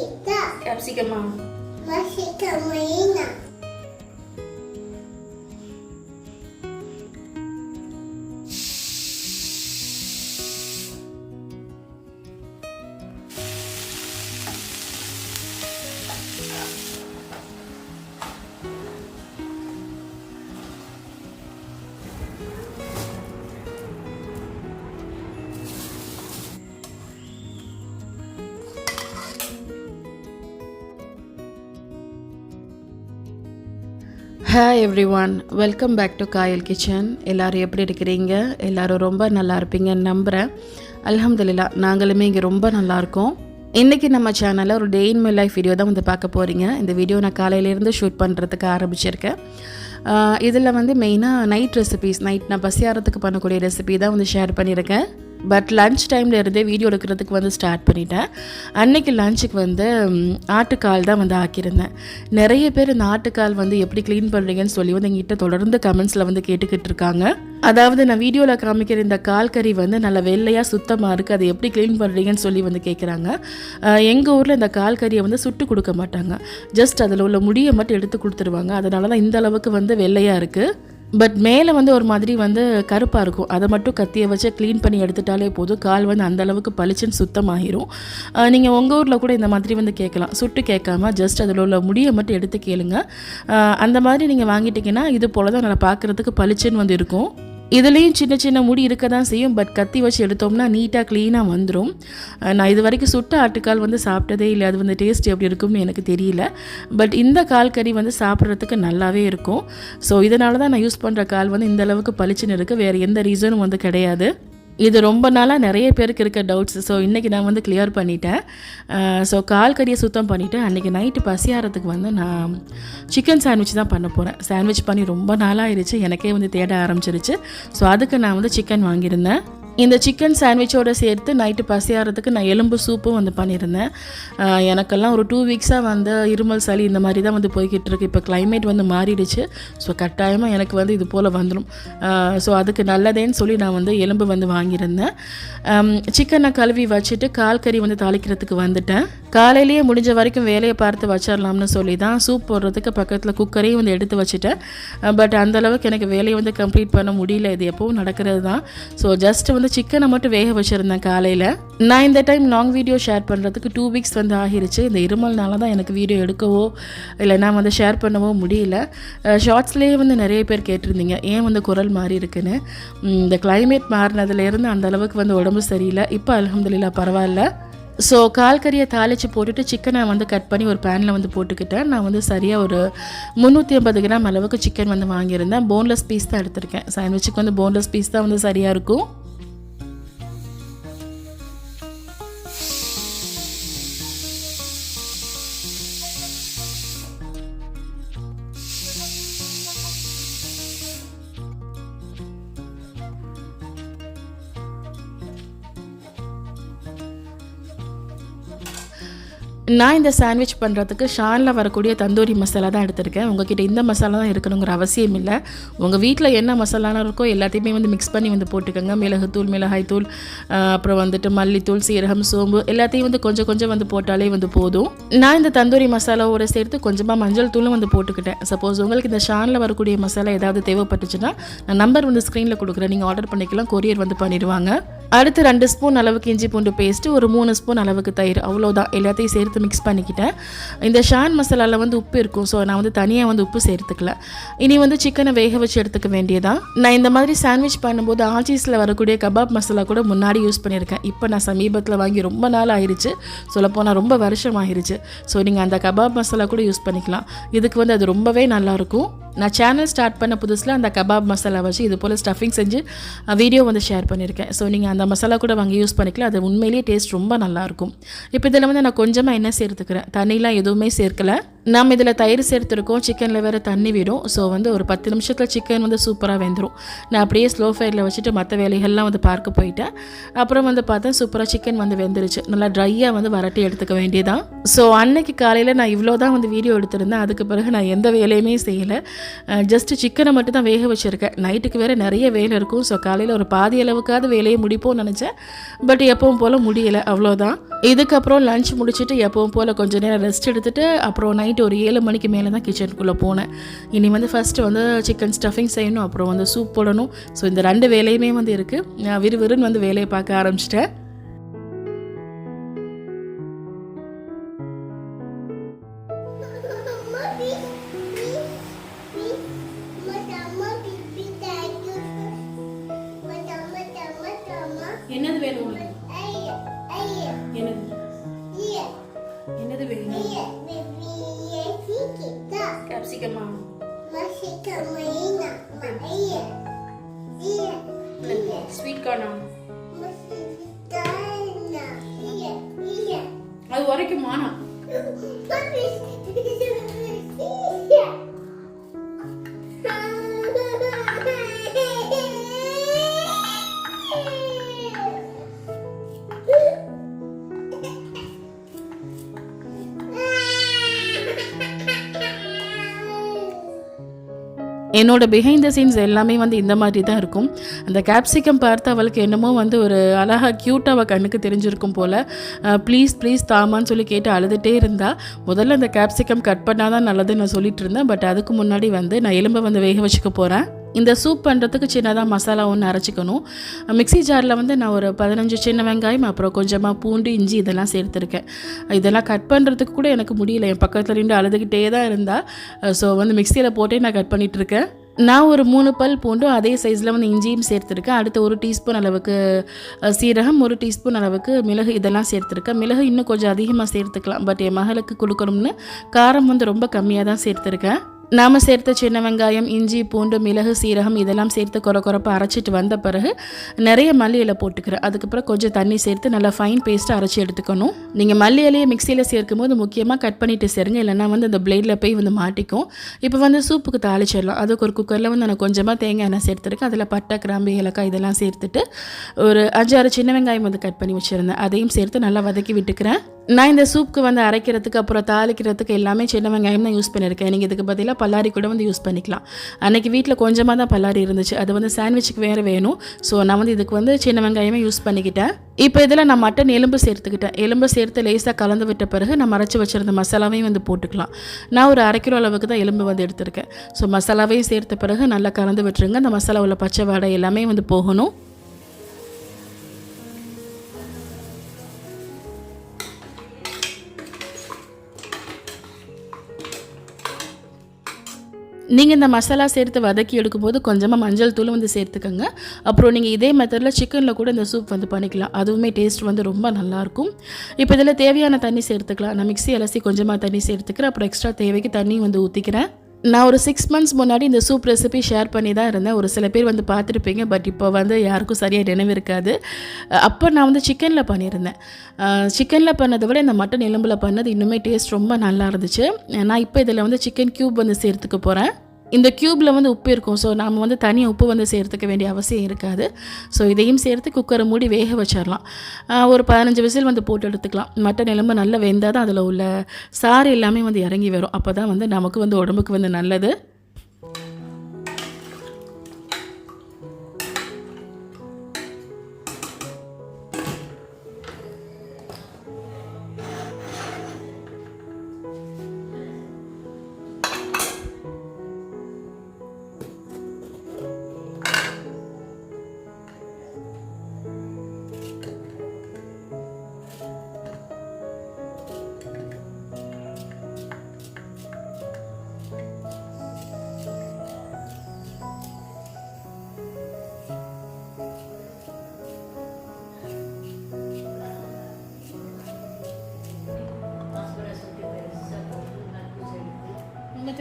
Eita. É a psiquemão. Mas fica ruim, não. Hi everyone welcome back to Kayal kitchen எல்லோரும் எப்படி இருக்கிறீங்க? எல்லோரும் ரொம்ப நல்லா இருப்பீங்கன்னு நம்புகிறேன் அலமதுல்லா நாங்களுமே இங்கே ரொம்ப நல்லாயிருக்கோம் இன்றைக்கி நம்ம சேனலில் ஒரு day in my life video தான் வந்து பார்க்க போகிறீங்க இந்த வீடியோ நான் காலையிலேருந்து ஷூட் பண்ணுறதுக்கு ஆரம்பிச்சிருக்கேன். இதில் வந்து மெயினாக நைட் ரெசிபீஸ் நைட் நான் பசியாரத்துக்கு பண்ணக்கூடிய ரெசிபி தான் வந்து ஷேர் பண்ணியிருக்கேன். பட் லன்ச் டைமில் இருந்தே வீடியோ எடுக்கிறதுக்கு வந்து ஸ்டார்ட் பண்ணிட்டேன். அன்னைக்கு லஞ்சுக்கு வந்து ஆட்டுக்கால் தான் வந்து ஆக்கியிருந்தேன். நிறைய பேர் இந்த ஆட்டுக்கால் வந்து எப்படி க்ளீன் பண்ணுறீங்கன்னு சொல்லி வந்து எங்கிட்ட தொடர்ந்து கமெண்ட்ஸில் வந்து கேட்டுக்கிட்டு இருக்காங்க. அதாவது நான் வீடியோவில் காமிக்கிற இந்த கால் கறி வந்து நல்லா வெள்ளையாக சுத்தமாக இருக்குது அதை எப்படி க்ளீன் பண்ணுறீங்கன்னு சொல்லி வந்து கேட்குறாங்க எங்கள் ஊரில் இந்த கால் கறியை வந்து சுட்டு கொடுக்க மாட்டாங்க. ஜஸ்ட் அதில் உள்ள முடியை மட்டும் எடுத்து கொடுத்துருவாங்க. அதனால தான் இந்த அளவுக்கு வந்து வெள்ளையாக இருக்குது பட் மேலே வந்து ஒரு மாதிரி வந்து கருப்பாக இருக்கும். அதை மட்டும் கத்தியை வச்சு க்ளீன் பண்ணி எடுத்துட்டாலே போதும். கால் வந்து அந்தளவுக்கு பளிச்சுன்னு சுத்தமாகிரும் நீங்கள் உங்கள் ஊரில் கூட இந்த மாதிரி வந்து கேட்கலாம். சுட்டு கேட்காம ஜஸ்ட் அதில் உள்ள முடியை மட்டும் எடுத்து கேளுங்க. அந்த மாதிரி நீங்கள் வாங்கிட்டீங்கன்னா இது போல தான் நல்லா பார்க்குறதுக்கு பளிச்சுன்னு வந்து இருக்கும். இதுலேயும் சின்ன சின்ன முடி இருக்க தான் செய்யும் பட் கத்தி வச்சு எடுத்தோம்னா நீட்டாக க்ளீனாக வந்துடும் நான் இது வரைக்கும் சுட்ட ஆட்டுக்கால் வந்து சாப்பிட்டதே இல்லை. அது வந்து டேஸ்ட் எப்படி இருக்கும்னு எனக்கு தெரியல. பட் இந்த கால் கறி வந்து சாப்பிட்றதுக்கு நல்லாவே இருக்கும். ஸோ இதனால தான் நான் யூஸ் பண்ணுற கால் வந்து இந்த அளவுக்கு பளிச்சுன்னு இருக்குது வேறு எந்த ரீசனும் வந்து கிடையாது. இது ரொம்ப நாளாக நிறைய பேருக்கு இருக்க டவுட்ஸ் ஸோ இன்றைக்கி நான் வந்து கிளியர் பண்ணிட்டேன். ஸோ கால் கறியை சுத்தம் பண்ணிவிட்டு அன்றைக்கி நைட்டு பசியாரத்துக்கு வந்து நான் சிக்கன் சாண்ட்விச் தான் பண்ண போகிறேன் சாண்ட்விச் பண்ணி ரொம்ப நாளாகிருச்சு எனக்கே வந்து தேட ஆரம்பிச்சிருச்சு. ஸோ அதுக்கு நான் வந்து சிக்கன் வாங்கியிருந்தேன். இந்த சிக்கன் சாண்ட்விச்சோடு சேர்த்து நைட்டு பசியாகிறதுக்கு நான் எலும்பு சூப்பும் வந்து பண்ணியிருந்தேன். எனக்கெல்லாம் ஒரு டூ வீக்ஸாக வந்து இருமல் சளி இந்த மாதிரி தான் வந்து போய்கிட்டு இருக்கு. இப்போ கிளைமேட் வந்து மாறிடுச்சு. ஸோ கட்டாயமாக எனக்கு வந்து இது போல் வந்துடும் ஸோ அதுக்கு நல்லதேன்னு சொல்லி நான் வந்து எலும்பு வந்து வாங்கியிருந்தேன். சிக்கனை கழுவி வச்சுட்டு கால் கறி வந்து தாளிக்கிறதுக்கு வந்துட்டேன். காலையிலேயே முடிஞ்ச வரைக்கும் வேலையை பார்த்து வச்சிடலாம்னு சொல்லி தான் சூப் போடுறதுக்கு பக்கத்தில் குக்கரையும் வந்து எடுத்து வச்சுட்டேன். பட் அந்த அளவுக்கு எனக்கு வேலையை வந்து கம்ப்ளீட் பண்ண முடியல. இது எப்பவும் நடக்கிறது தான். ஸோ ஜஸ்ட் வந்து சிக்கனை மட்டும் வேக வச்சுருந்தேன் காலையில். நான் இந்த டைம் லாங் வீடியோ ஷேர் பண்ணுறதுக்கு டூ வீக்ஸ் வந்து ஆகிருச்சு. இந்த இருமல்னால தான் எனக்கு வீடியோ எடுக்கவோ இல்லைனா வந்து ஷேர் பண்ணவோ முடியல. ஷார்ட்ஸ்லேயே வந்து நிறைய பேர் கேட்டிருந்தீங்க ஏன் வந்து குரல் மாறி இருக்குன்னு? இந்த கிளைமேட் மாறினதுலேருந்து அந்த அளவுக்கு வந்து உடம்பு சரியில்லை. இப்போ அல்ஹம்துலில்லாஹ் பரவாயில்ல. ஸோ கால் கறியை தாளித்து போட்டுட்டு சிக்கனை வந்து கட் பண்ணி ஒரு பேனில் வந்து போட்டுக்கிட்டேன். நான் வந்து சரியாக ஒரு முந்நூற்றி ஐம்பது கிராம் அளவுக்கு சிக்கன் வந்து வாங்கியிருந்தேன். போன்லெஸ் பீஸ் தான் எடுத்திருக்கேன். சாண்ட்விச்சுக்கு வந்து போன்லெஸ் பீஸ் தான் வந்து சரியாக இருக்கும். நான் இந்த சாண்ட்விச் பண்ணுறதுக்கு ஷானில் வரக்கூடிய தந்தூரி மசாலா தான் எடுத்திருக்கேன். உங்ககிட்ட இந்த மசாலா தான் இருக்கணுங்கிற அவசியம் இல்லை. உங்கள் வீட்டில் என்ன மசாலாலாம் இருக்கோ எல்லாத்தையுமே வந்து மிக்ஸ் பண்ணி வந்து போட்டுக்கோங்க. மிளகுத்தூள் மிளகாய்த்தூள் அப்புறம் வந்துட்டு மல்லித்தூள் சீரகம் சோம்பு எல்லாத்தையும் வந்து கொஞ்சம் கொஞ்சம் வந்து போட்டாலே வந்து போதும். நான் இந்த தந்தூரி மசாலாவோட சேர்த்து கொஞ்சமாக மஞ்சள் தூளும் வந்து போட்டுக்கிட்டேன். சப்போஸ் உங்களுக்கு இந்த ஷானில் வரக்கூடிய மசாலா ஏதாவது தேவைப்பட்டுச்சுன்னா நான் நம்பர் வந்து ஸ்க்ரீனில் கொடுக்குறேன். நீங்கள் ஆர்டர் பண்ணிக்கலாம். கொரியர் வந்து பண்ணிடுவாங்க. அடுத்து ரெண்டு ஸ்பூன் அளவுக்கு இஞ்சி பூண்டு பேஸ்ட்டு ஒரு மூணு ஸ்பூன் அளவுக்கு தயிர். அவ்வளோதான் எல்லாத்தையும் சேர்த்து மிக்ஸ் பண்ணிக்கிட்டேன். இந்த ஷான் மசாலாவில் வந்து உப்பு இருக்கும். ஸோ நான் வந்து தனியாக வந்து உப்பு சேர்த்துக்கல. இனி வந்து சிக்கனை வேக வச்சு எடுத்துக்க வேண்டியதான் நான் இந்த மாதிரி சாண்ட்விச் பண்ணும்போது ஆச்சீஸில் வரக்கூடிய கபாப் மசாலா கூட முன்னாடி யூஸ் பண்ணியிருக்கேன். இப்போ நான் சமீபத்தில் வாங்கி ரொம்ப நாள் ஆயிடுச்சு சொல்லப்போனால் ரொம்ப வருஷம் ஆயிடுச்சு ஸோ நீங்கள் அந்த கபாப் மசாலா கூட யூஸ் பண்ணிக்கலாம். இதுக்கு வந்து அது ரொம்பவே நல்லாயிருக்கும் நான் சேனல் ஸ்டார்ட் பண்ண புதுசில் அந்த கபாப் மசாலா வச்சு இது போல் ஸ்டஃபிங் செஞ்சு வீடியோ வந்து ஷேர் பண்ணியிருக்கேன் ஸோ நீங்கள் அந்த மசாலா கூட வாங்கி யூஸ் பண்ணிக்கலாம். அது உண்மையிலேயே டேஸ்ட் ரொம்ப நல்லாயிருக்கும் இப்போ இதில் வந்து நான் கொஞ்சமாக என்ன சேர்த்துக்கிறேன். தண்ணிலாம் எதுவுமே சேர்க்கலை. நம்ம இதில் தயிர் சேர்த்துருக்கோம் சிக்கனில் வேறு தண்ணி விடும். ஸோ வந்து ஒரு பத்து நிமிஷத்தில் சிக்கன் வந்து சூப்பராக வெந்துடும் நான் அப்படியே ஸ்லோ ஃபயரில் வச்சுட்டு மற்ற வேலைகள்லாம் வந்து பார்க்க போயிட்டேன். அப்புறம் வந்து பார்த்தா சூப்பராக சிக்கன் வந்து வெந்துருச்சு. நல்லா ட்ரையாக வந்து வரட்டி எடுத்துக்க வேண்டியதான் ஸோ அன்னைக்கு காலையில் நான் இவ்வளோ தான் வந்து வீடியோ எடுத்திருந்தேன். அதுக்கு பிறகு நான் எந்த வேலையுமே செய்யலை. ஜஸ்ட்டு சிக்கனை மட்டும் தான் வேக வச்சுருக்கேன். நைட்டுக்கு வேறு நிறைய வேலை இருக்கும். ஸோ காலையில் ஒரு பாதி அளவுக்காவது வேலையை முடிப்போம்னு நினச்சேன். பட் எப்பவும் போல் முடியலை. அவ்வளோதான் இதுக்கப்புறம் லஞ்ச் முடிச்சுட்டு எப்பவும் போல் கொஞ்சம் நேரம் ரெஸ்ட் எடுத்துகிட்டு அப்புறம் நைட்டு ஒரு ஏழு மணிக்கு மேலே தான் கிச்சனுக்குள்ளே போனேன். இனி வந்து ஃபஸ்ட்டு வந்து சிக்கன் ஸ்டஃபிங் செய்யணும் அப்புறம் வந்து சூப் போடணும். ஸோ இந்த ரெண்டு வேலையுமே வந்து இருக்குது நான் விறுவிறுன்னு வந்து வேலையை பார்க்க ஆரம்பிச்சிட்டேன். ஸ்வீட் கார்னா. அது வரைக்கும் என்னோட பிஹைண்ட் த சீன்ஸ் எல்லாமே வந்து இந்த மாதிரி தான் இருக்கும். அந்த கேப்சிகம் பார்த்து அவளுக்கு என்னமோ வந்து ஒரு அழகாக க்யூட்டாக அவள் கண்ணுக்கு தெரிஞ்சிருக்கும் போல் ப்ளீஸ் ப்ளீஸ் தாமான்னு சொல்லி கேட்டு அழுதுகிட்டே இருந்தால் முதல்ல அந்த கேப்சிகம் கட் பண்ணால் தான் நல்லதுன்னு நான் சொல்லிட்டு இருந்தேன். பட் அதுக்கு முன்னாடி வந்து நான் எலும்பை வந்து வேக வச்சுக்க போகிறேன் இந்த சூப் பண்ணுறதுக்கு சின்னதாக மசாலா ஒன்று அரைச்சிக்கணும். மிக்ஸி ஜாரில் வந்து நான் ஒரு பதினஞ்சு சின்ன வெங்காயம் அப்புறம் கொஞ்சமாக பூண்டு இஞ்சி இதெல்லாம் சேர்த்துருக்கேன். இதெல்லாம் கட் பண்ணுறதுக்கு கூட எனக்கு முடியல. என் பக்கத்தில் நின்று அழுதுகிட்டே தான் இருந்தால் ஸோ வந்து மிக்சியில் போட்டே நான் கட் பண்ணிகிட்ருக்கேன் இருக்கேன் நான் ஒரு மூணு பல் பூண்டும் அதே சைஸில் வந்து இஞ்சியும் சேர்த்துருக்கேன். அடுத்து ஒரு டீஸ்பூன் அளவுக்கு சீரகம் ஒரு டீஸ்பூன் அளவுக்கு மிளகு இதெல்லாம் சேர்த்துருக்கேன். மிளகு இன்னும் கொஞ்சம் அதிகமாக சேர்த்துக்கலாம். பட் என் மகளுக்கு கொடுக்கணும்னு காரம் வந்து ரொம்ப கம்மியாக தான் சேர்த்துருக்கேன். நாம் சேர்த்த சின்ன வெங்காயம் இஞ்சி பூண்டு மிளகு சீரகம் இதெல்லாம் சேர்த்து குறை குறைப்பாக அரைச்சிட்டு வந்த பிறகு நிறைய மல்லி இலை போட்டுக்கிறேன் அதுக்கப்புறம் கொஞ்சம் தண்ணி சேர்த்து நல்லா ஃபைன் பேஸ்ட்டாக அரைச்சி எடுத்துக்கணும். நீங்கள் மல்லி இலையை மிக்சியில் சேர்க்கும் போது முக்கியமாக கட் பண்ணிவிட்டு சேருங்க. இல்லைன்னா வந்து அந்த பிளேடில் போய் வந்து மாட்டிக்கும். இப்போ வந்து சூப்புக்கு தாளிச்சிடலாம். அதுக்கு ஒரு குக்கரில் வந்து நான் கொஞ்சமாக தேங்காய் எண்ணெய் சேர்த்துருக்கேன். அதில் பட்டை கிராம்பு ஏலக்காய் இதெல்லாம் சேர்த்துட்டு ஒரு அஞ்சாறு சின்ன வெங்காயம் வந்து கட் பண்ணி வச்சுருந்தேன். அதையும் சேர்த்து நல்லா வதக்கி விட்டுக்கிறேன். நான் இந்த சூப்புக்கு வந்து அரைக்கிறதுக்கு அப்புறம் தாளிக்கிறதுக்கு எல்லாமே சின்ன வெங்காயம் தான் யூஸ் பண்ணியிருக்கேன். நீங்கள் இதுக்கு பதிலாக பல்லாரி கூட வந்து யூஸ் பண்ணிக்கலாம். அன்றைக்கி வீட்டில் கொஞ்சமாக தான் பல்லாரி இருந்துச்சு. அது வந்து சாண்ட்விச்சுக்கு வேறு வேணும். ஸோ நான் வந்து இதுக்கு வந்து சின்ன வெங்காயமே யூஸ் பண்ணிக்கிட்டேன். இப்போ இதில் நான் மட்டன் எலும்பு சேர்த்துக்கிட்டேன். எலும்பு சேர்த்து லேசாக கலந்து விட்ட பிறகு நான் மறைச்சி வச்சிருந்த மசாலாவையும் வந்து போட்டுக்கலாம். நான் ஒரு அரை கிலோ அளவுக்கு தான் எலும்பு வந்து எடுத்திருக்கேன். ஸோ மசாலாவையும் சேர்த்த பிறகு நல்லா கலந்து விட்டுருங்க. அந்த மசாலா உள்ள பச்சை வாடை எல்லாமே வந்து போகணும். நீங்கள் இந்த மசாலா சேர்த்து வதக்கி எடுக்கும்போது கொஞ்சமாக மஞ்சள் தூள் வந்து சேர்த்துக்கோங்க. அப்புறம் நீங்கள் இதே மெத்தடில் சிக்கனில் கூட இந்த சூப் வந்து பண்ணிக்கலாம். அதுவுமே டேஸ்ட் வந்து ரொம்ப நல்லாயிருக்கும். இப்போ இதில் தேவையான தண்ணி சேர்த்துக்கலாம். நான் மிக்ஸி அலசி கொஞ்சமாக தண்ணி சேர்த்துக்கிறேன். அப்புறம் எக்ஸ்ட்ரா தேவைக்கு தண்ணி வந்து ஊற்றிக்கிறேன் நான் ஒரு சிக்ஸ் மந்த்ஸ் முன்னாடி இந்த சூப் ரெசிபி ஷேர் பண்ணி தான் இருந்தேன். ஒரு சில பேர் வந்து பார்த்துருப்பீங்க பட் இப்போ வந்து யாருக்கும் சரியாக நினைவு இருக்காது. அப்போ நான் வந்து சிக்கனில் பண்ணியிருந்தேன். சிக்கனில் பண்ணதை விட இந்த மட்டன் எலும்பில் பண்ணது இன்னுமே டேஸ்ட் ரொம்ப நல்லா இருந்துச்சு. நான் இப்போ இதில் வந்து சிக்கன் க்யூப் வந்து சேர்த்துக்க போகிறேன் இந்த க்யூப்பில் வந்து உப்பு இருக்கும். ஸோ நாம் வந்து தனியாக உப்பு வந்து சேர்த்துக்க வேண்டிய அவசியம் இருக்காது. ஸோ இதையும் சேர்த்து குக்கரை மூடி வேக வச்சிடலாம். ஒரு பதினஞ்சு விசில் வந்து போட்டு எடுத்துக்கலாம். மட்டன் எலும்பு நல்லா வெந்தால் தான் அதில் உள்ள சாறு எல்லாமே வந்து இறங்கி வரும். அப்போ தான் வந்து நமக்கு வந்து உடம்புக்கு வந்து நல்லது.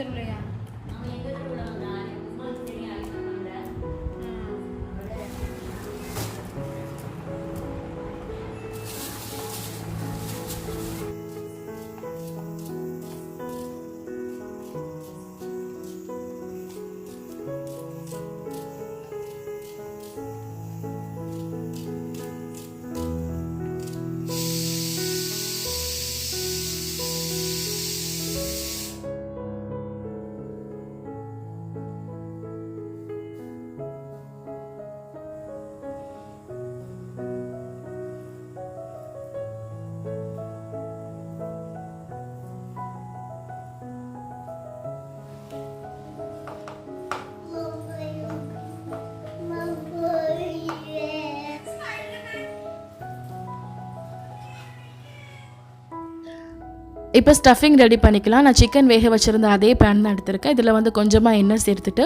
உங்கள் தெருவிலையா இப்போ ஸ்டஃபிங் ரெடி பண்ணிக்கலாம். நான் சிக்கன் வேக வச்சுருந்த அதே பேன் தான் எடுத்திருக்கேன். இதில் வந்து கொஞ்சமாக எண்ணெய் சேர்த்துட்டு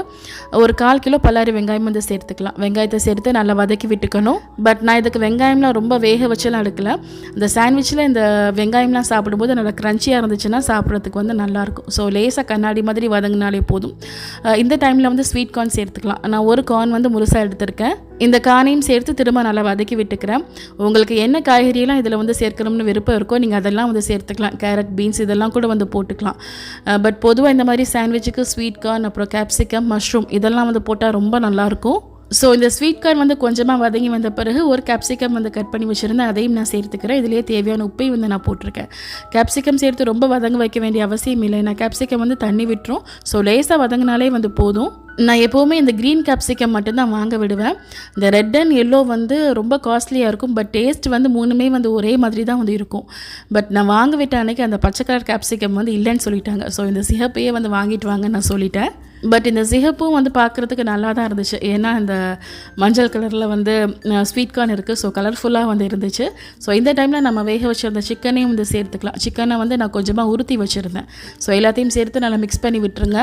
ஒரு கால் கிலோ பல்லாரி வெங்காயம் வந்து சேர்த்துக்கலாம். வெங்காயத்தை சேர்த்து நல்லா வதக்கி விட்டுக்கணும். பட் நான் இதுக்கு வெங்காயம்லாம் ரொம்ப வேக வச்செல்லாம் எடுக்கல. இந்த சாண்ட்விச்சில் இந்த வெங்காயம்லாம் சாப்பிடும்போது நல்லா க்ரன்ச்சியாக இருந்துச்சுன்னா சாப்பிட்றதுக்கு வந்து நல்லாயிருக்கும். ஸோ லேசாக கண்ணாடி மாதிரி வதங்கினாலே போதும். இந்த டைமில் வந்து ஸ்வீட் கார்ன் சேர்த்துக்கலாம். நான் ஒரு கார்ன் வந்து முழுசாக எடுத்திருக்கேன். இந்த கானையும் சேர்த்து திரும்ப நல்லா வதக்கி விட்டுக்கிறேன். உங்களுக்கு என்ன காய்கறியெல்லாம் இதில் வந்து சேர்க்கணும்னு விருப்பம் இருக்கோ நீங்கள் அதெல்லாம் வந்து சேர்த்துக்கலாம். கேரட் பீன்ஸ் இதெல்லாம் கூட வந்து போட்டுக்கலாம். பட் பொதுவாக இந்த மாதிரி சாண்ட்விச்சுக்கு ஸ்வீட் கார்ன் அப்புறம் கேப்சிகம் மஷ்ரூம் இதெல்லாம் வந்து போட்டால் ரொம்ப நல்லாயிருக்கும் ஸோ இந்த ஸ்வீட் கார்ன் வந்து கொஞ்சமாக வதங்கி வந்த பிறகு ஒரு கேப்சிகம் வந்து கட் பண்ணி வச்சுருந்தேன். அதையும் நான் சேர்த்துக்கிறேன். இதுலேயே தேவையான உப்பையும் வந்து நான் போட்டிருக்கேன். கேப்சிகம் சேர்த்து ரொம்ப வதங்க வைக்க வேண்டிய அவசியம் இல்லை. நான் கேப்சிகம் வந்து தண்ணி விட்டுரும். ஸோ லேசாக வதங்கினாலே வந்து போதும். நான் எப்போவுமே இந்த க்ரீன் கேப்சிகம் மட்டும்தான் வாங்க விடுவேன். இந்த ரெட் அண்ட் எல்லோ வந்து ரொம்ப காஸ்ட்லியாக இருக்கும் பட் டேஸ்ட் வந்து மூணுமே வந்து ஒரே மாதிரி தான் வந்து இருக்கும். பட் நான் வாங்க விட்ட அன்னைக்கு அந்த பச்சை கலர் கேப்சிகம் வந்து இல்லைன்னு சொல்லிட்டாங்க. ஸோ இந்த சிகப்பையே வந்து வாங்கிட்டு வாங்கன்னு நான் சொல்லிட்டேன். பட் இந்த சிகப்பும் வந்து பார்க்குறதுக்கு நல்லா தான் இருந்துச்சு. ஏன்னா இந்த மஞ்சள் கலரில் வந்து ஸ்வீட் கார்ன் இருக்குது ஸோ கலர்ஃபுல்லாக வந்து இருந்துச்சு. ஸோ இந்த டைமில் நம்ம வேக வச்சுருந்த சிக்கனையும் வந்து சேர்த்துக்கலாம். சிக்கனை வந்து நான் கொஞ்சமாக உருத்தி வச்சுருந்தேன். ஸோ எல்லாத்தையும் சேர்த்து நல்லா மிக்ஸ் பண்ணி விட்டுருங்க.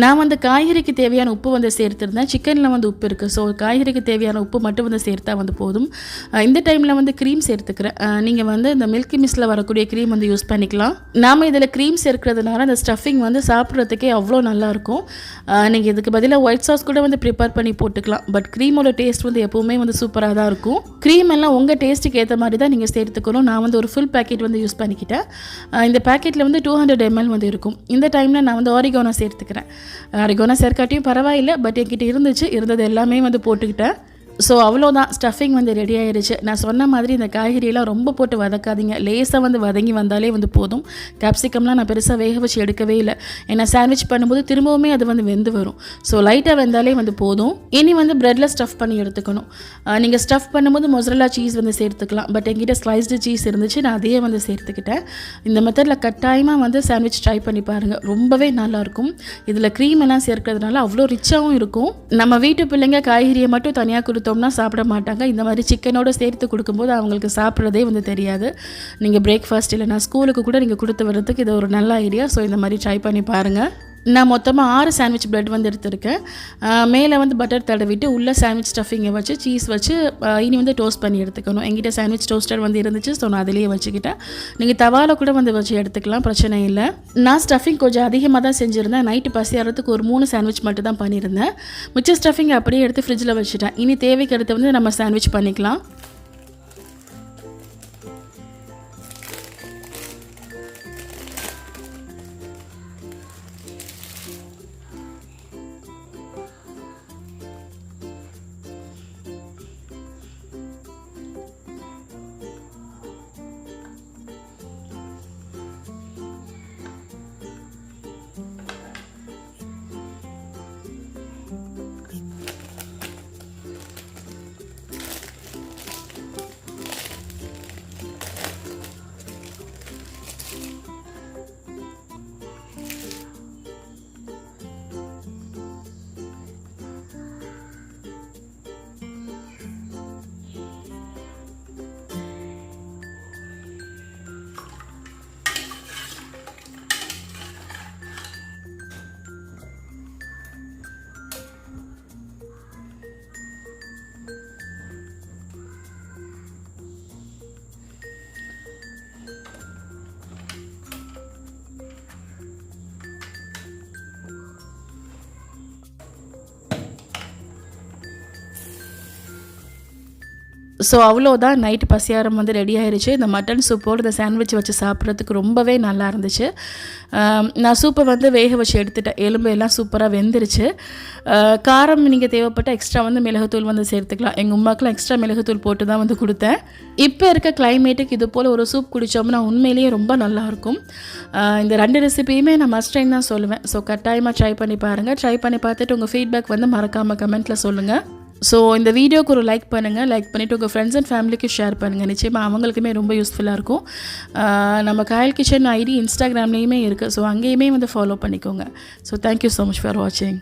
நான் வந்து காய்கறிக்கு தேவையான உப்பு வந்து சேர்த்துருந்தேன். சிக்கனில் வந்து உப்பு இருக்குது ஸோ காய்கறிக்கு தேவையான உப்பு மட்டும் வந்து சேர்த்தா வந்து போதும். இந்த டைமில் வந்து க்ரீம் சேர்த்துக்கிறேன். நீங்கள் வந்து இந்த மில்கி மிஸ்ஸில் வரக்கூடிய க்ரீம் வந்து யூஸ் பண்ணிக்கலாம். நாம் இதில் க்ரீம் சேர்க்கிறதுனால அந்த ஸ்டஃபிங் வந்து சாப்பிட்றதுக்கே அவ்வளோ நல்லாயிருக்கும் நீங்கள் இதுக்கு பதிலாக ஒயிட் சாஸ் கூட வந்து ப்ரிப்பேர் பண்ணி போட்டுக்கலாம். பட் க்ரீமோட டேஸ்ட் வந்து எப்போவுமே வந்து சூப்பராக தான் இருக்கும். க்ரீம் எல்லாம் உங்கள் டேஸ்ட்டுக்கு ஏற்ற மாதிரி தான் நீங்கள் சேர்த்துக்கணும். நான் வந்து ஒரு ஃபுல் பேக்கெட் வந்து யூஸ் பண்ணிக்கிட்டேன். இந்த பேக்கெட்டில் வந்து டூ ஹண்ட்ரட் எம்எல் வந்து இருக்கும். இந்த டைமில் நான் வந்து ஆரிகோனா சேர்த்துக்கிறேன். அரைக்கோனா சேர்க்காட்டியும் பரவாயில்லை பட் என்கிட்ட இருந்துச்சு. இருந்தது எல்லாமே வந்து போட்டுக்கிட்டேன். ஸோ அவ்வளோதான் ஸ்டஃபிங் வந்து ரெடி ஆயிடுச்சு நான் சொன்ன மாதிரி இந்த காய்கறியெல்லாம் ரொம்ப போட்டு வதக்காதீங்க. லேசாக வந்து வதங்கி வந்தாலே வந்து போதும். கேப்சிகம்லாம் நான் பெருசாக வேக வச்சு எடுக்கவே இல்லை. ஏன்னா சாண்ட்விச் பண்ணும்போது திரும்பவுமே அது வந்து வெந்து வரும். ஸோ லைட்டாக வெந்தாலே வந்து போதும். இனி வந்து ப்ரெட்டில் ஸ்டஃப் பண்ணி எடுத்துக்கணும். நீங்கள் ஸ்டஃப் பண்ணும்போது மொசரலா சீஸ் வந்து சேர்த்துக்கலாம். பட் என்கிட்ட ஸ்லைஸ்டு சீஸ் இருந்துச்சு. நான் அதையே வந்து சேர்த்துக்கிட்டேன். இந்த மெத்தடில் கட்டாயமாக வந்து சாண்ட்விச் ட்ரை பண்ணி பாருங்கள் ரொம்பவே நல்லாயிருக்கும். இதில் க்ரீம் எல்லாம் சேர்க்கறதுனால அவ்வளோ ரிச்சாகவும் இருக்கும். நம்ம வீட்டு பிள்ளைங்க காய்கறியை மட்டும் தனியாக கொடுத்தோம்னா சாப்பிட மாட்டாங்க. இந்த மாதிரி சிக்கனோடு சேர்த்து கொடுக்கும்போது அவங்களுக்கு சாப்பிட்றதே வந்து தெரியாது. நீங்கள் பிரேக்ஃபாஸ்ட் இல்லைனா ஸ்கூலுக்கு கூட நீங்கள் கொடுத்து வர்றதுக்கு இது ஒரு நல்ல ஐடியா ஸோ இந்த மாதிரி ட்ரை பண்ணி பாருங்கள் நான் மொத்தமாக ஆறு சாண்ட்விச் பிரெட் வந்து எடுத்திருக்கேன். மேலே வந்து பட்டர் தடவிட்டு உள்ளே சாண்ட்விச் ஸ்டஃபிங்கை வச்சு சீஸ் வச்சு இனி வந்து டோஸ்ட் பண்ணி எடுத்துக்கணும். எங்கிட்ட சாண்ட்விச் டோஸ்டர் வந்து இருந்துச்சு ஸோ நான் அதிலேயே வச்சுக்கிட்டேன். நீங்கள் தவால கூட வந்து வச்சு எடுத்துக்கலாம் பிரச்சனை இல்லை. நான் ஸ்டஃபிங் கொஞ்சம் அதிகமாக தான் செஞ்சுருந்தேன். நைட்டு பசியாரத்துக்கு ஒரு மூணு சாண்ட்விச் மட்டும் தான் பண்ணியிருந்தேன். மிச்ச ஸ்டஃபிங் அப்படியே எடுத்து ஃப்ரிட்ஜில் வச்சுட்டேன். இனி தேவைக்கு அடுத்து வந்து நம்ம சாண்ட்விச் பண்ணிக்கலாம். ஸோ அவ்வளோதான் நைட்டு பசியாரம் வந்து ரெடி ஆயிடுச்சு இந்த மட்டன் சூப்போடு இந்த சாண்ட்விச் வச்சு சாப்பிட்றதுக்கு ரொம்பவே நல்லா இருந்துச்சு. நான் சூப்பை வந்து வேக வச்சு எடுத்துட்டேன். எலும்பு எல்லாம் சூப்பராக வெந்துருச்சு. காரம் நீங்கள் தேவைப்பட்ட எக்ஸ்ட்ரா வந்து மிளகுத்தூள் வந்து சேர்த்துக்கலாம். எங்கள் உமாக்கெலாம் எக்ஸ்ட்ரா மிளகுத்தூள் போட்டு தான் வந்து கொடுத்தேன். இப்போ இருக்க கிளைமேட்டுக்கு இது போல் ஒரு சூப் குடித்தோம்னா உண்மையிலேயே ரொம்ப நல்லாயிருக்கும் இந்த ரெண்டு ரெசிபியுமே நான் மஸ்ட் டைம் தான் சொல்லுவேன். ஸோ கட்டாயமாக ட்ரை பண்ணி பாருங்கள் ட்ரை பண்ணி பார்த்துட்டு உங்கள் ஃபீட்பேக் வந்து மறக்காமல் கமெண்ட்டில் சொல்லுங்கள் ஸோ இந்த வீடியோக்கு ஒரு லைக் பண்ணுங்கள் லைக் பண்ணிவிட்டு உங்கள் ஃப்ரெண்ட்ஸ் அண்ட் ஃபேமிலிக்கு ஷேர் பண்ணுங்கள் நிச்சயமாக அவங்களுக்குமே ரொம்ப யூஸ்ஃபுல்லாக இருக்கும். நம்ம காயல் கிச்சன் ஐடி இன்ஸ்டாகிராம்லேயுமே இருக்குது ஸோ அங்கேயுமே வந்து ஃபாலோ பண்ணிக்கோங்க. So thank you so much for வாட்சிங்